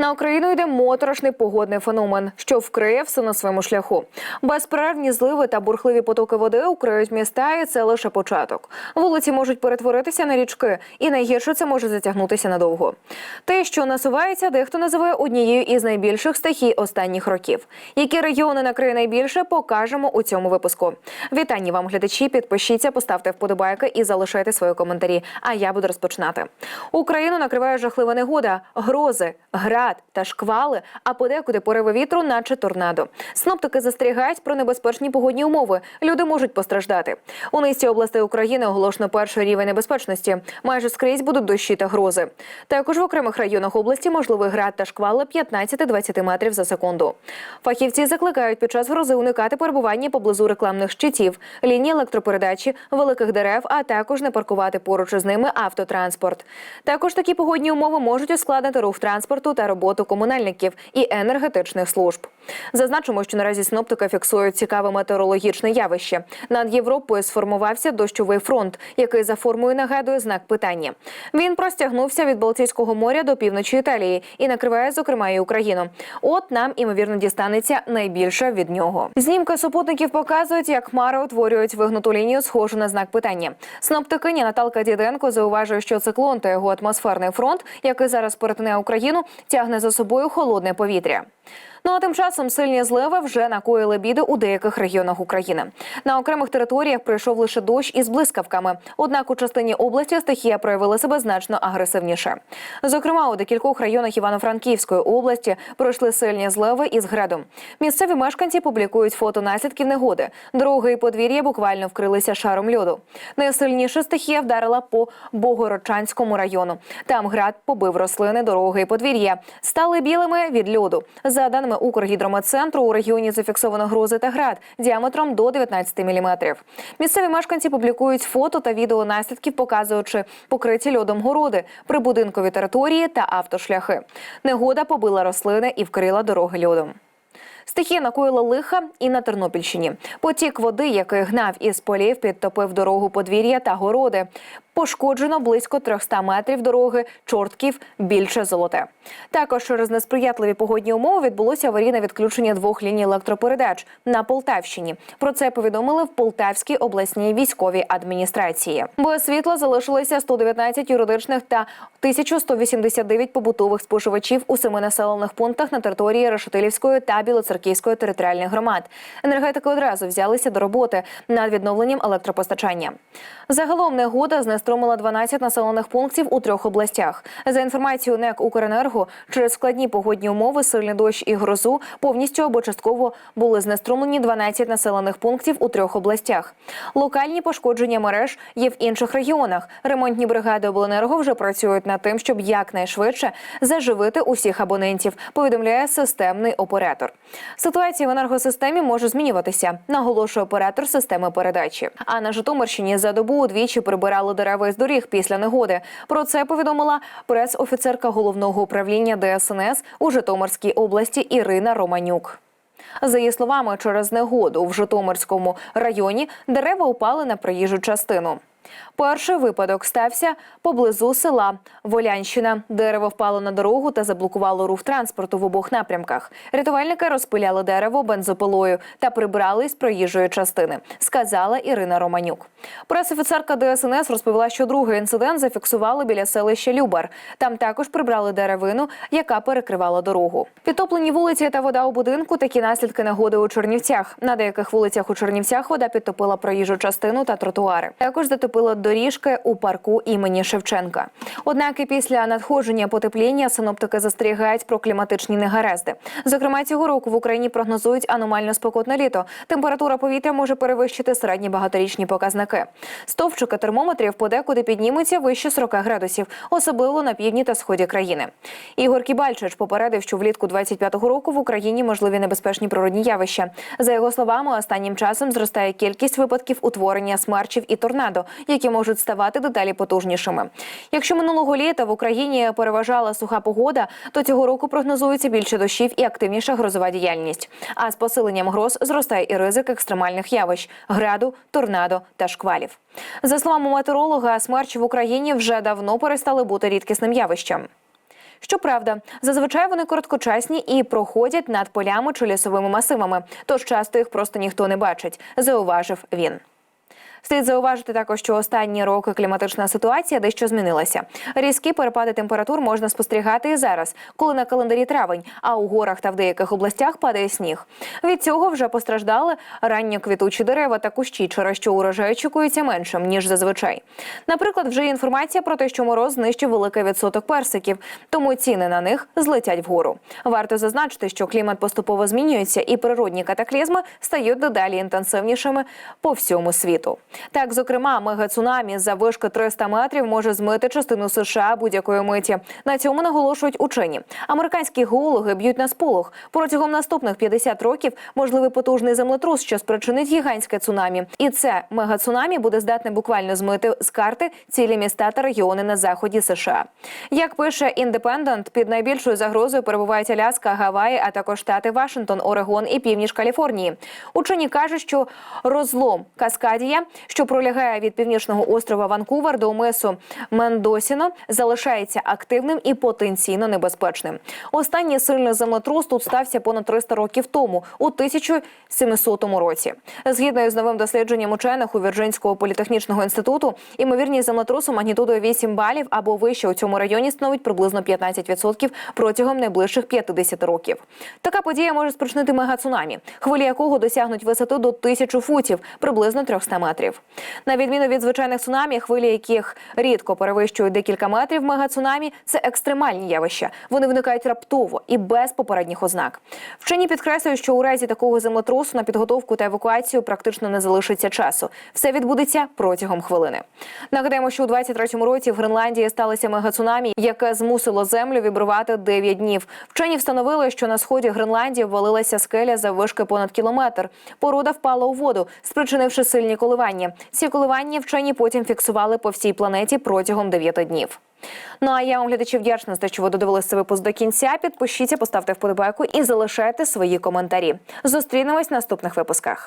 На Україну йде моторошний погодний феномен, що вкриє все на своєму шляху. Безперервні зливи та бурхливі потоки води укриють міста, і це лише початок. Вулиці можуть перетворитися на річки, і найгірше це може затягнутися надовго. Те, що насувається, дехто називає однією із найбільших стихій останніх років. Які регіони накриє найбільше, покажемо у цьому випуску. Вітання вам, глядачі. Підпишіться, поставте вподобайки і залишайте свої коментарі. А я буду розпочинати. Україну накриває жахлива негода, грози, град та шквали, а подекуди пориви вітру, наче торнадо. Синоптики застерігають про небезпечні погодні умови. Люди можуть постраждати. У низці областей України оголошено перший рівень небезпечності. Майже скрізь будуть дощі та грози. Також в окремих районах області можливий град та шквали 15-20 метрів за секунду. Фахівці закликають під час грози уникати перебування поблизу рекламних щитів, лінії електропередачі, великих дерев, а також не паркувати поруч із ними автотранспорт. Також такі погодні умови можуть ускладнити рух транспорту та роботу комунальників і енергетичних служб. Зазначимо, що наразі синоптики фіксують цікаве метеорологічне явище. Над Європою сформувався дощовий фронт, який за формою нагадує знак питання. Він простягнувся від Балтійського моря до півночі Італії і накриває, зокрема, і Україну. От нам імовірно дістанеться найбільше від нього. Знімки супутників показують, як хмари утворюють вигнуту лінію, схожу на знак питання. Синоптикиня Наталка Діденко зауважує, що циклон та його атмосферний фронт, який зараз перетине Україну, тягне за собою холодне повітря. Ну а тим часом сильні зливи вже накоїли біди у деяких регіонах України. На окремих територіях прийшов лише дощ із блискавками. Однак у частині області стихія проявила себе значно агресивніше. Зокрема, у декількох районах Івано-Франківської області пройшли сильні зливи із градом. Місцеві мешканці публікують фото наслідків негоди. Дороги і подвір'я буквально вкрилися шаром льоду. Найсильніша стихія вдарила по Богородчанському району. Там град побив рослини, дороги і подвір'я. Стали білими від льоду. За даними Укргідрометцентру, у регіоні зафіксовано грози та град діаметром до 19 міліметрів. Місцеві мешканці публікують фото та відео наслідків, показуючи покриті льодом городи, прибудинкові території та автошляхи. Негода побила рослини і вкрила дороги льодом. Стихія накоїла лиха і на Тернопільщині. Потік води, який гнав із полів, підтопив дорогу подвір'я та городи. Пошкоджено близько 300 метрів дороги, чортків, більше золоте. Також через несприятливі погодні умови відбулося аварійне відключення двох ліній електропередач на Полтавщині. Про це повідомили в Полтавській обласній військовій адміністрації. Без світла залишилося 119 юридичних та 1189 побутових споживачів у семи населених пунктах на території Решетилівської та Білоцерківської територіальних громад. Енергетики одразу взялися до роботи над відновленням електропостачання. Загалом негода знеструмила 12 населених пунктів у трьох областях. За інформацією НЕК «Укренерго», через складні погодні умови, сильний дощ і грозу повністю або частково були знеструмлені 12 населених пунктів у трьох областях. Локальні пошкодження мереж є в інших регіонах. Ремонтні бригади обленерго вже працюють над тим, щоб якнайшвидше заживити усіх абонентів. Повідомляє системний оператор. Ситуація в енергосистемі може змінюватися, наголошує оператор системи передачі. А на Житомирщині за добу удвічі прибирали дерева із доріг після негоди. Про це повідомила прес-офіцерка головного управління ДСНС у Житомирській області Ірина Романюк. За її словами, через негоду в Житомирському районі дерева упали на проїжджу частину. Перший випадок стався поблизу села Волянщина. Дерево впало на дорогу та заблокувало рух транспорту в обох напрямках. Рятувальники розпиляли дерево бензопилою та прибрали з проїжджої частини, сказала Ірина Романюк. Пресофіцерка ДСНС розповіла, що другий інцидент зафіксували біля селища Любар. Там також прибрали деревину, яка перекривала дорогу. Підтоплені вулиці та вода у будинку. Такі наслідки негоди у Чернівцях. На деяких вулицях у Чернівцях вода підтопила проїжджу частину та тротуари. Також затопило доріжки у парку імені Шевченка. Однак і після надходження потепління синоптики застерігають про кліматичні негаразди. Зокрема, цього року в Україні прогнозують аномально спекотне літо. Температура повітря може перевищити середні багаторічні показники. Стовпчики термометрів подекуди піднімуться вище 40 градусів, особливо на півдні та сході країни. Ігор Кібальчич попередив, що влітку 25-го року в Україні можливі небезпечні природні явища. За його словами, останнім часом зростає кількість випадків утворення смерчів і торнадо, які можуть ставати дедалі потужнішими. Якщо минулого літа в Україні переважала суха погода, то цього року прогнозується більше дощів і активніша грозова діяльність. А з посиленням гроз зростає і ризик екстремальних явищ граду, торнадо та шквалів. За словами метеоролога, смерч в Україні вже давно перестали бути рідкісним явищем. Щоправда, зазвичай вони короткочасні і проходять над полями чи лісовими масивами, тож часто їх просто ніхто не бачить, зауважив він. Слід зауважити також, що останні роки кліматична ситуація дещо змінилася. Різкі перепади температур можна спостерігати і зараз, коли на календарі травень, а у горах та в деяких областях падає сніг. Від цього вже постраждали ранньоквітучі дерева та кущі, через що урожай очікується меншим ніж зазвичай. Наприклад, вже є інформація про те, що мороз знищив великий відсоток персиків, тому ціни на них злетять вгору. Варто зазначити, що клімат поступово змінюється, і природні катаклізми стають дедалі інтенсивнішими по всьому світу. Так, зокрема, мегацунамі за вишки 300 метрів може змити частину США будь-якої миті. На цьому наголошують учені. Американські геологи б'ють на сполох. Протягом наступних 50 років можливий потужний землетрус, що спричинить гігантське цунамі. І це мегацунамі буде здатне буквально змити з карти цілі міста та регіони на заході США. Як пише Індепендент, під найбільшою загрозою перебувають Аляска, Гаваї, а також штати Вашингтон, Орегон і північ Каліфорнії. Учені кажуть, що розлом Каскадія, що пролягає від північного острова Ванкувер до мису Мендосіно, залишається активним і потенційно небезпечним. Останній сильний землетрус тут стався понад 300 років тому, у 1700 році. Згідно із новим дослідженням учених у Вірджинського політехнічного інституту, імовірність землетрусу магнітудою 8 балів або вище у цьому районі становить приблизно 15% протягом найближчих 50 років. Така подія може спричинити мегацунамі, хвилі якого досягнуть висоти до 1000 футів, приблизно 300 метрів. На відміну від звичайних цунамі, хвилі яких рідко перевищують декілька метрів, мегацунамі – це екстремальні явища. Вони виникають раптово і без попередніх ознак. Вчені підкреслюють, що у разі такого землетрусу на підготовку та евакуацію практично не залишиться часу. Все відбудеться протягом хвилини. Нагадаємо, що у 23-му році в Гренландії сталося мегацунамі, яке змусило землю вібрувати 9 днів. Вчені встановили, що на сході Гренландії ввалилася скеля за вишки понад кілометр. Порода впала у воду, спричинивши сильні коливання. Ці коливання вчені потім фіксували по всій планеті протягом 9 днів. Ну а я вам глядачі вдячна за те, що ви додивилися випуск до кінця. Підпишіться, поставте вподобайку і залишайте свої коментарі. Зустрінемось в наступних випусках.